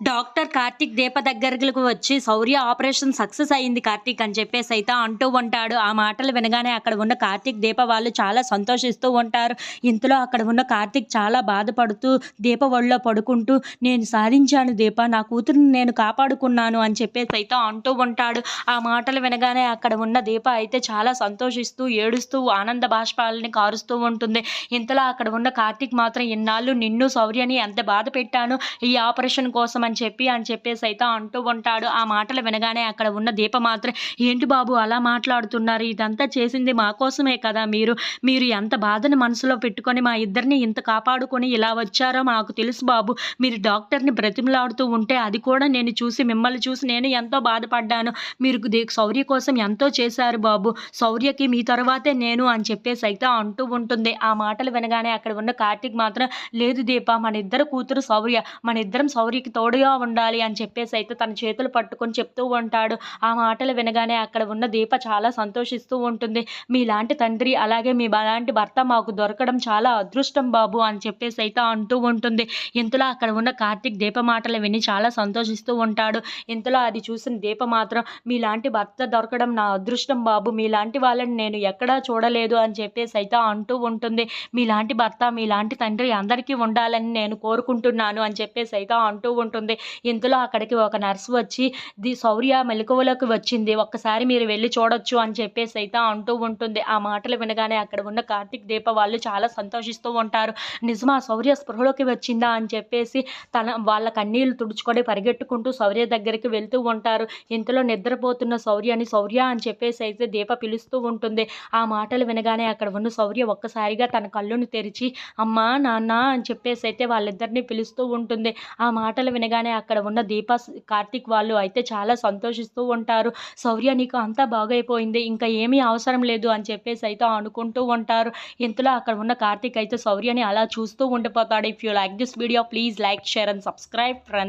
Doctor Karthik దీప దగ్గరకు వచ్చి శౌర్య operation success అయింది కార్తిక్ అని చెప్పేసి అయితే అంటూ ఉంటాడు. ఆ మాటలు వినగానే అక్కడ ఉన్న కార్తీక్ దీప వాళ్ళు చాలా సంతోషిస్తూ ఉంటారు. ఇంతలో అక్కడ ఉన్న కార్తీక్ చాలా బాధపడుతూ దీప ఒళ్ళో పడుకుంటూ నేను సాధించాను దీప నా కూతురుని నేను కాపాడుకున్నాను అని చెప్పేసి అయితే అంటూ ఉంటాడు. ఆ మాటలు వినగానే అక్కడ ఉన్న దీప అయితే చాలా సంతోషిస్తూ ఏడుస్తూ ఆనంద బాష్పాలని కారుస్తూ ఉంటుంది. ఇంతలో అక్కడ ఉన్న కార్తిక్ మాత్రం ఇన్నాళ్ళు నిన్ను శౌర్యని ఎంత బాధ పెట్టాను ఈ ఆపరేషన్ కోసం అని చెప్పి అని చెప్పేసి అయితే అంటూ ఉంటాడు. ఆ మాటలు వినగానే అక్కడ ఉన్న దీప మాత్రం ఏంటి బాబు అలా మాట్లాడుతున్నారు? ఇదంతా చేసింది మా కోసమే కదా మీరు? మీరు ఎంత బాధను మనసులో పెట్టుకొని మా ఇద్దరిని ఇంత కాపాడుకొని ఇలా వచ్చారో మాకు తెలుసు బాబు. మీరు డాక్టర్ని బ్రతిమలాడుతూ ఉంటే అది కూడా నేను చూసి మిమ్మల్ని చూసి నేను ఎంతో బాధపడ్డాను. మీరు ది- శౌర్య కోసం ఎంతో చేశారు బాబు. శౌర్యకి మీ తర్వాతే నేను అని చెప్పేసి అయితే అంటూ ఉంటుంది. ఆ మాటలు వినగానే అక్కడ ఉన్న కార్తీక్ మాత్రం లేదు దీప మన ఇద్దరు కూతురు శౌర్య మన ఇద్దరం శౌర్యకి తోడుగా ఉండాలి అని చెప్పేసి అయితే తన చేతులు పట్టుకొని చెప్తూ ఉంటాడు. ఆ మాటలు వినగానే అక్కడ ఉన్న దీప చాలా సంతోషిస్తూ ఉంటుంది. మీలాంటి తండ్రి అలాగే మీ లాంటి భర్త మాకు దొరకడం చాలా అదృష్టం బాబు అని చెప్పేసి అయితే అంటూ ఉంటుంది. ఇంతలో అక్కడ ఉన్న కార్తీక్ దీప మాటలు విని చాలా సంతోషిస్తూ ఉంటాడు. ఇంతలో అది చూసిన దీప మాత్రం మీలాంటి భర్త దొరకడం నా అదృష్టం బాబు. మీలాంటి వాళ్ళని నేను ఎక్కడా చూడలేదు అని చెప్పేసి అయితే అంటూ ఉంటుంది. మీలాంటి భర్త మీలాంటి తండ్రి అందరికీ ఉండాలని నేను కోరుకుంటున్నాను అని చెప్పేసి అయితే అంటూ ఉంటుంది. ఇంతలో అక్కడికి ఒక నర్సు వచ్చి ది శౌర్య మెలకువలోకి వచ్చింది. ఒక్కసారి మీరు వెళ్ళి చూడొచ్చు అని చెప్పేసి అయితే అంటూ ఉంటుంది. ఆ మాటలు వినగానే అక్కడ ఉన్న కార్తీక్ దీప వాళ్ళు చాలా సంతోషిస్తూ ఉంటారు. నిజమా శౌర్య స్పృహలోకి వచ్చిందా? అని చెప్పేసి తన వాళ్ళ కన్నీళ్ళు తుడుచుకొని పరిగెట్టుకుంటూ శౌర్య దగ్గరికి వెళ్తూ ఉంటారు. ఇంతలో నిద్రపోతున్న శౌర్యని శౌర్య అని చెప్పేసి అయితే దీప పిలుస్తూ ఉంటుంది. ఆ మాటలు వినగానే అక్కడ ఉన్న శౌర్య ఒక్కసారిగా తన కళ్ళును తెరిచి అమ్మా నాన్న అని చెప్పేసి అయితే వాళ్ళిద్దరిని పిలుస్తూ ఉంటుంది. ఆ మాటలు వినగానే అక్కడ ఉన్న దీప కార్తిక్ వాళ్ళు అయితే చాలా సంతోషిస్తూ ఉంటారు. శౌర్య నీకు అంతా బాగైపోయింది. ఇంకా ఏమీ అవసరం లేదు అని చెప్పేసి అయితే అనుకుంటూ ఉంటారు. ఇంతలో అక్కడ ఉన్న కార్తీక్ అయితే శౌర్యని అలా చూస్తూ ఉండిపోతాడు. If you like this video please like share and subscribe friends